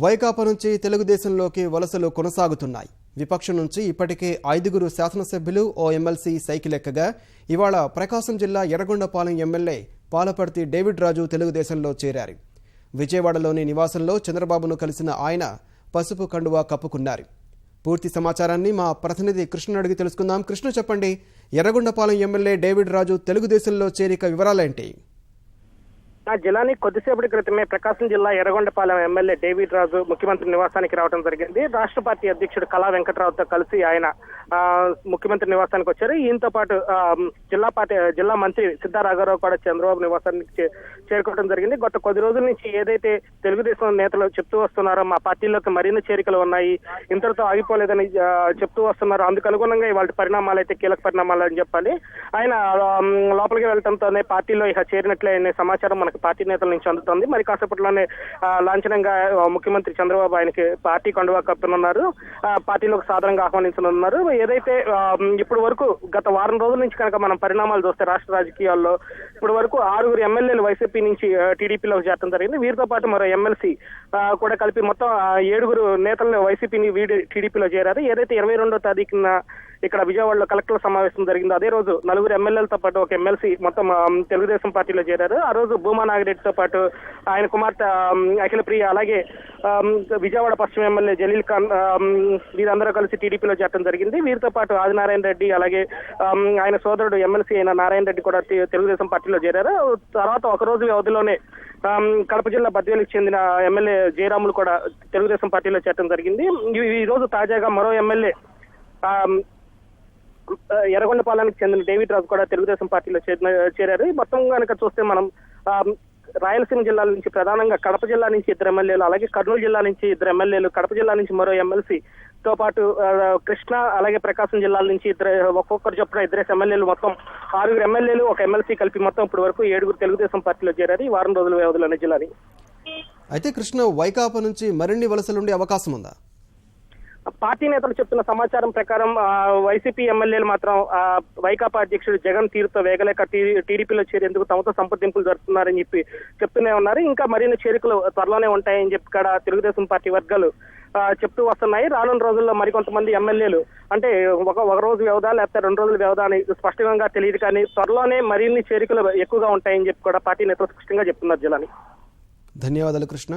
వైకాపా నుంచి తెలుగుదేశంలోకి వలసలు కొనసాగుతున్నాయి. విపక్షం నుంచి ఇప్పటికే ఐదుగురు శాసనసభ్యులు ఓ ఎమ్మెల్సీ సైకిల్ ఎక్కగా ఇవాళ ప్రకాశం జిల్లా ఎర్రగొండపాలెం ఎమ్మెల్యే పాలపర్తి డేవిడ్ రాజు తెలుగుదేశంలో చేరారు. విజయవాడలోని నివాసంలో చంద్రబాబును కలిసిన ఆయన పసుపు కండువా కప్పుకున్నారు. పూర్తి సమాచారాన్ని మా ప్రతినిధి కృష్ణ అడిగి తెలుసుకుందాం. కృష్ణ చెప్పండి ఎర్రగొండపాలెం ఎమ్మెల్యే డేవిడ్ రాజు తెలుగుదేశంలో చేరిక వివరాలేంటి? ఆ జిల్లాని కొద్దిసేపటి క్రితమే ప్రకాశం జిల్లా ఎర్రగొండపాలెం ఎమ్మెల్యే డేవిడ్ రాజు ముఖ్యమంత్రి నివాసానికి రావడం జరిగింది. రాష్ట్ర పార్టీ అధ్యక్షుడు కళా వెంకట్రావుతో కలిసి ఆయన ముఖ్యమంత్రి నివాసానికి వచ్చారు. ఈయనతో పాటు జిల్లా పార్టీ జిల్లా మంత్రి సిద్ధారాఘవరావు కూడా చంద్రబాబు నివాసానికి చే- చేరుకోవడం జరిగింది. గత కొద్ది రోజుల నుంచి ఏదైతే తెలుగుదేశం నేతలు చెప్తూ వస్తున్నారో మా పార్టీలోకి మరిన్ని చేరికలు ఉన్నాయి. ఇంతటితో ఆగిపోలేదని చెప్తూ వస్తున్నారు. అందుకు అనుగుణంగా ఇవాళ పరిణామాలు అయితే కీలక పరిణామాలు అని చెప్పాలి. ఆయన లోపలికి వెళ్ళడంతోనే పార్టీలో ఇక చేరినట్లే సమాచారం మనకు పార్టీ నేతల నుంచి అందుతోంది. మరి కాసేపట్లోనే లాంఛనంగా ముఖ్యమంత్రి చంద్రబాబు ఆయనకి పార్టీ కండువా కప్పనున్నారు. ఆ, పార్టీలోకి సాధారణంగా ఆహ్వానించనున్నారు. ఏదైతే ఇప్పటి ఇప్పుడు వరకు గత వారం రోజుల నుంచి కనుక మనం పరిణామాలు చూస్తే రాష్ట్ర రాజకీయాల్లో ఇప్పుడు వరకు ఆరుగురు ఎమ్మెల్యేలు వైసీపీ నుంచి టీడీపీలోకి చేరడం జరిగింది. వీరితో పాటు మరో ఎమ్మెల్సీ కూడా కలిపి మొత్తం ఏడుగురు నేతలను వైసీపీని వీడి టీడీపీలో చేరారు. ఏదైతే ఇరవై రెండో తారీఖున ఇక్కడ విజయవాడలో కలెక్టర్ సమావేశం జరిగింది. అదే రోజు నలుగురు ఎమ్మెల్యేలతో పాటు ఒక ఎమ్మెల్సీ మొత్తం తెలుగుదేశం పార్టీలో చేరారు. ఆ రోజు భూమా నాగిరెడ్డితో పాటు ఆయన కుమార్తె అఖిల ప్రియ అలాగే విజయవాడ పశ్చిమ ఎమ్మెల్యే జలీల్ ఖాన్ వీరందరూ కలిసి టీడీపీలో చేరడం జరిగింది. వీరితో పాటు ఆదినారాయణ రెడ్డి అలాగే ఆయన సోదరుడు ఎమ్మెల్సీ అయిన నారాయణ రెడ్డి కూడా తెలుగుదేశం పార్టీలో చేరారు. తర్వాత ఒక రోజు వ్యవధిలోనే కడప జిల్లా బద్వేలకు చెందిన ఎమ్మెల్యే జయరాములు కూడా తెలుగుదేశం పార్టీలో చేరడం జరిగింది. ఈ రోజు తాజాగా మరో ఎమ్మెల్యే ఎర్రగొండపాలెంకి చెందిన డేవిడ్ రాజు కూడా తెలుగుదేశం పార్టీలో చేరిన- చేరారు. మొత్తం కనుక చూస్తే మనం రాయలసీమ జిల్లాల నుంచి ప్రధానంగా కడప జిల్లా నుంచి ఇద్దరు ఎమ్మెల్యేలు అలాగే కర్నూలు జిల్లా నుంచి ఇద్దరు ఎమ్మెల్యేలు కడప జిల్లా నుంచి మరో ఎమ్మెల్సీ తో పాటు కృష్ణ కృష్ణా అలాగే ప్రకాశం జిల్లాల నుంచి ఇద్దరు ఒక్కొక్కరు చొప్పున ఇద్దరు ఎమ్మెల్యేలు మొత్తం ఆరుగురు ఎమ్మెల్యేలు ఒక ఎమ్మెల్సీ కలిపి మొత్తం ఇప్పటి వరకు ఏడుగురు తెలుగుదేశం పార్టీలో చేరారు. ఈ వారం రోజుల వ్యవధిలోనే జిల్లాని. అయితే కృష్ణ వైకాపా నుంచి మరిన్ని వలసలుండే అవకాశం ఉందా? పార్టీ నేతలు చెప్తున్న సమాచారం ప్రకారం వైసీపీ ఎమ్మెల్యేలు మాత్రం వైకాపా అధ్యక్షుడు జగన్ తీరుతో వేగలేక టీడీపీలో చేరేందుకు తమతో సంప్రదింపులు జరుపుతున్నారని చెప్పి చెప్తూనే ఉన్నారు. ఇంకా మరిన్ని చేరికలు త్వరలోనే ఉంటాయని చెప్పి ఇక్కడ తెలుగుదేశం పార్టీ వర్గాలు చెప్తూ వస్తున్నాయి. రానున్న రోజుల్లో మరికొంతమంది ఎమ్మెల్యేలు అంటే ఒక ఒక రోజు వ్యవధా లేకపోతే రెండు రోజుల వ్యవధా అని స్పష్టంగా తెలియదు కానీ త్వరలోనే మరిన్ని చేరికలు ఎక్కువగా ఉంటాయని చెప్పి కూడా పార్టీ నేతలు స్పష్టంగా చెప్తున్నారు జిల్లాని. ధన్యవాదాలు కృష్ణ.